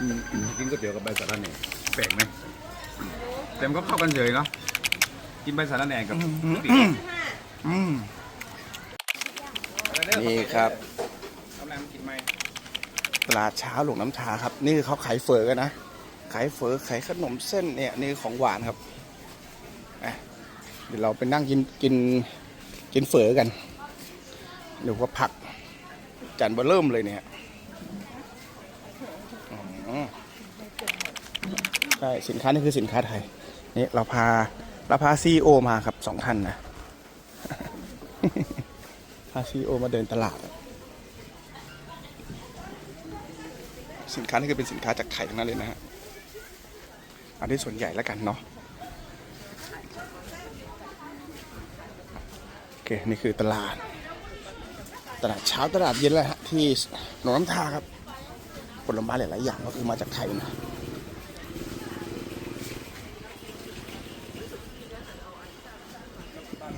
อืมกินก๋วยเตี๋ยวกับใบสะระแหน่แปลกไหมแต่มันก็เข้ากันเฉยเนาะกินใบสะระแหน่กับก๋วยเตี๋ยวอืมนี่ครับ กำลังกินไหมตลาดเช้าหลวงน้ำชาครับ นี่คือเขาขายเฝอกันนะ ขายเฝอขายขนมเส้นเนี่ยนี่คือของหวานครับอะเดี๋ยวเราไปนั่งกินกินกินเฝอกันหรือว่าผักจานเบอร์เริ่มเลยเนี่ยอ๋อ ใช่สินค้านี่คือสินค้าไทยนี่เราพาเราพาซีโอมาครับสองท่านนะพาซีโอมาเดินตลาด สินค้านี่คือเป็นสินค้าจากไทยทั้งนั้นเลยนะฮะเอาที่ส่วนใหญ่แล้วกันเนาะโอเคนี่คือตลาด ตลาดเช้าตลาดเย็นแหละฮะที่หนองน้ำทาครับ ผลไม้หลาย ๆ อย่างก็คือมาจากไทยนะ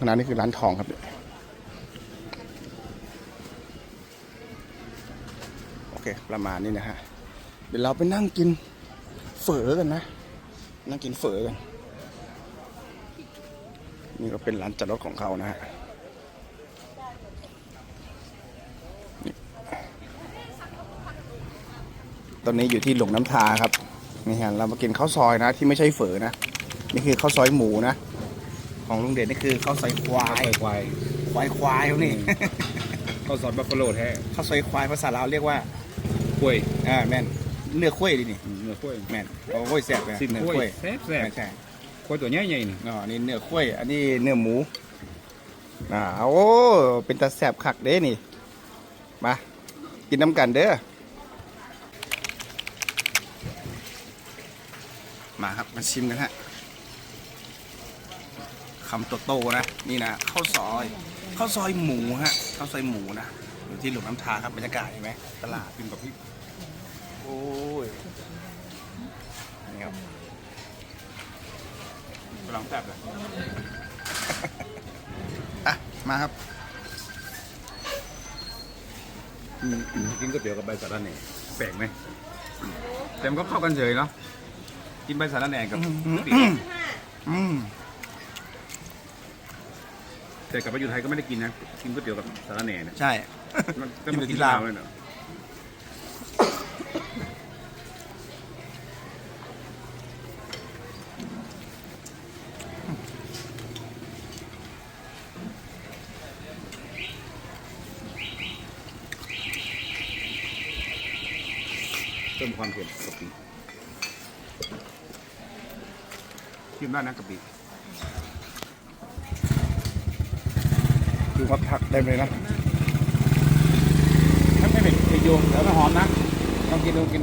ขณะนี้คือร้านทองครับโอเค ประมาณนี้นะฮะ เดี๋ยวเราไปนั่งกินเฝอกันนะ นั่งกินเฝอกัน นี่ก็เป็นร้านจอดรถของเขานะฮะนี่ต อนนี้อยู่ที่หลงน้ำทาครับนี่ฮะเรามากินข้าวซอยนะ ที่ไม่ใช่เฝอนะนี่คือข้าวซอยหมูนะของลุงเด่นนี่คือข้าวซอยควายควายควายควายเขานี่ข้าวซอยบัฟฟาโลแท้ข้าวซอยควายภาษาลาวเรียกว่ากล้วยอ่าแม่นเนื้อข้วยดินี่อืมเนื้อกล้วยแม่นโอ้ยแซ่บเลยสิ้นเนื้อกล้ข้ววยยแซ่บแซ่บใช่ใช่กล้วยตัวใหญ่ใหญ่นี่อ๋อนี่เนื้อข้วยอันนี้เนื้อหมูอ่าโอ้เป็นตาแซ่บคักเด้นี่มากินน้ำกันเด้อ มาครับมาชิมกันฮะคำโตๆนะนี่นะข้าวซอยข้าวซอยหมูฮะข้าวซอยหมูนะอยู่ที่หลวงน้ำทาครับบรรยากาศเห็นไหมตลาดกินกับพริกโอ้ยนี่ครับกำลังแซ่บเลยอะมาครับอืมกินก๋วยเตี๋ยวกับใบสะระแหน่แปลกไหมแต่มันก็เข้ากันเฉยเนาะ กินใบสะระแหน่กับก๋วยเตี๋ยวอืมแต่กลับไปอยู่ไทยก็ไม่ได้กินนะ กินก๋วยเตี๋ยวกับสาระแหน่เนี่ยใช่มันก็กินมาแต่ที่กินลาลาววเลยเนาะเติมความเผ็ดกะปิ ชิมได้นะกะปิดูว่าผักเต็มเลยนะถ้าไม่เผ็ดจะโยงแล้วก็หอมนะลองกินดูกิน